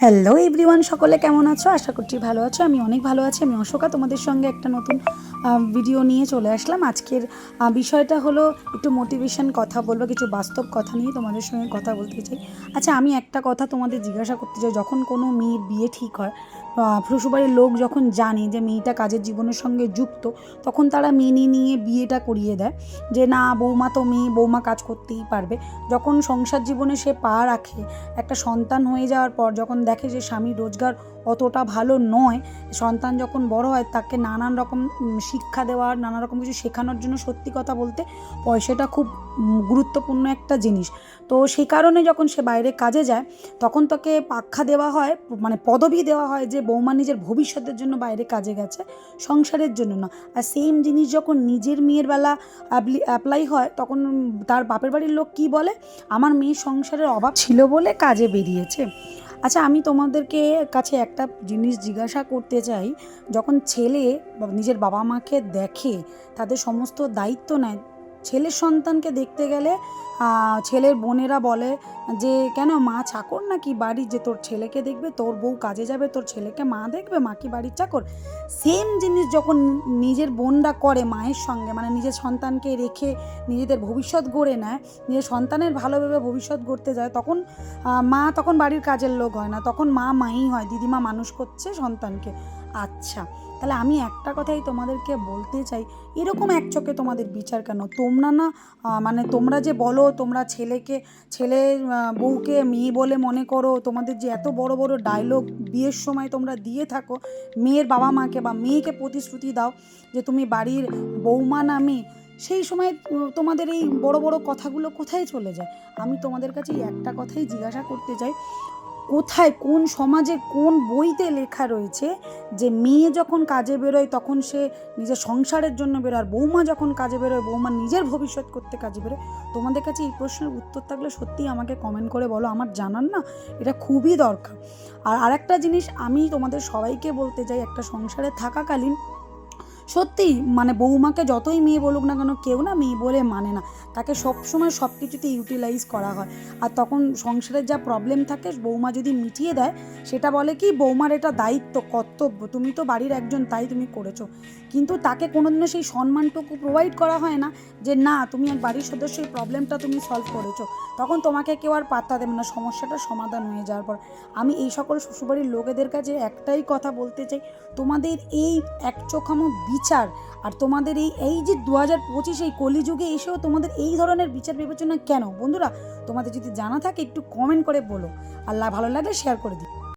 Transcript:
Hello everyone সকলে কেমন আছো? আশা করছি ভালো আছো। আমি অনেক ভালো আছি। আমি অশোকা, তোমাদের সঙ্গে একটা নতুন ভিডিও নিয়ে চলে আসলাম। আজকের বিষয়টা হলো একটু মোটিভেশন কথা বলব, কিছু বাস্তব কথা নিয়ে তোমাদের সঙ্গে কথা বলতে চাই। আচ্ছা আমি একটা কথা তোমাদের জিজ্ঞাসা করতে চাই। যখন কোনো মেয়ের বিয়ে ঠিক হয় শ্বশুরবাড়ির লোক যখন জানে যে মেয়েটা কাজের জীবনের সঙ্গে যুক্ত, তখন তারা মেনে নিয়ে বিয়েটা করিয়ে দেয়। যে না, বৌমা তো মেয়ে, বৌমা কাজ করতেই পারবে। যখন সংসার জীবনে সে পা রাখে, একটা সন্তান হয়ে যাওয়ার পর, যখন দেখে যে স্বামী রোজগার অতটা ভালো নয়। সন্তান যখন বড় হয়, তাকে নানান রকম শিক্ষা দেওয়ার নানা রকম কিছু শেখানোর জন্য সত্যি কথা বলতে পয়সাটা খুব গুরুত্বপূর্ণ একটা জিনিস। তো সেই কারণে যখন সে বাইরে কাজে যায়, তখন তাকে পাক্ষা দেওয়া হয় মানে পদবি দেওয়া হয় যে বৌমা নিজের ভবিষ্যতের জন্য বাইরে কাজে গেছে, সংসারের জন্য না। আর সেম জিনিস যখন নিজের মেয়ের বেলা অ্যাপ্লাই হয়, তখন তার বাপের বাড়ির লোক কি বলে? আমার মেয়ের সংসারের অভাব ছিল বলে কাজে বেরিয়েছে। আচ্ছা আমি তোমাদেরকে কাছে একটা জিনিস জিজ্ঞাসা করতে চাই। যখন ছেলে নিজের বাবা মাকে দেখে, তাদের সমস্ত দায়িত্ব নেয় ছেলের সন্তানকে দেখতে গেলে ছেলের বোনেরা বলে যে, কেন মা চাকর নাকি বাড়ির যে, তোর ছেলেকে দেখবে, তোর বউ কাজে যাবে, তোর ছেলেকে মা দেখবে, মা কি বাড়ির চাকর? সেম জিনিস যখন নিজের বোনরা করে মায়ের সঙ্গে মানে নিজের সন্তানকে রেখে নিজেদের ভবিষ্যৎ গড়ে নেয়, নিজের সন্তানের ভালোভাবে ভবিষ্যৎ গড়তে যায়, তখন মা তখন বাড়ির কাজের লোক হয় না, তখন মা মাই হয়, দিদিমা মানুষ করছে সন্তানকে। আচ্ছা তাহলে আমি একটা কথাই তোমাদেরকে বলতে চাই। এরকম এক চোখে তোমাদের বিচার কেন? তোমরা না মানে তোমরা যে বলো, তোমরা ছেলেকে, ছেলে বউকে মেয়ে বলে মনে করো, তোমাদের যে এত বড় বড় ডায়লগ বিয়ের সময় তোমরা দিয়ে থাকো, মেয়ের বাবা মাকে বা মেয়েকে প্রতিশ্রুতি দাও যে তুমি বাড়ির বৌমা না মেয়ে, সেই সময় তোমাদের এই বড় বড় কথাগুলো কোথায় চলে যায়? আমি তোমাদের কাছে একটা কথাই জিজ্ঞাসা করতে চাই। কোথায়, কোন সমাজে কোন বইতে লেখা রয়েছে যে মেয়ে যখন কাজে বেরোয় তখন সে নিজের সংসারের জন্য বেরোয়, আর বৌমা যখন কাজে বেরোয়, বৌমা নিজের ভবিষ্যৎ করতে কাজে বেরোয়? তোমাদের কাছে এই প্রশ্নের উত্তর থাকলে সত্যিই আমাকে কমেন্ট করে বলো, আমার জানার না এটা খুবই দরকার। আর আরেকটা জিনিস আমি তোমাদের সবাইকে বলতে চাই, একটা সংসারে থাকাকালীন সত্যিই মানে বৌমাকে যতই মেয়ে বলুক না কেন কেউ না মেয়ে বলে মানে না। তাকে সবসময় সব কিছুতে ইউটিলাইজ করা হয়। আর তখন সংসারের যা প্রবলেম থাকে, বৌমা যদি মিটিয়ে দেয়, সেটা বলে কি, বৌমার এটা দায়িত্ব, কর্তব্য, তুমি তো বাড়ির একজন, তাই তুমি করেছ। কিন্তু তাকে কোনোদিনও সেই সম্মানটুকু প্রোভাইড করা হয় না, যে না, তুমি এক বাড়ির সদস্য এই প্রবলেমটা তুমি সলভ করেছ। তখন তোমাকে কেউ আর পাত্তা দেবে না, সমস্যাটা সমাধান হয়ে যাওয়ার পর। আমি এই সকল শ্বশুরবাড়ির লোকেদের কাছে একটাই কথা বলতে চাই, তোমাদের এই একচোখামো বিচার। আর তোমাদের এই এই যে দু হাজার পঁচিশ এই কলিযুগে এসেও তোমাদের এই ধরনের বিচার বিবেচনা কেন? বন্ধুরা, তোমাদের যদি জানা থাকে একটু কমেন্ট করে বলো। আল্লাহ ভালো লাগলে শেয়ার করে দিই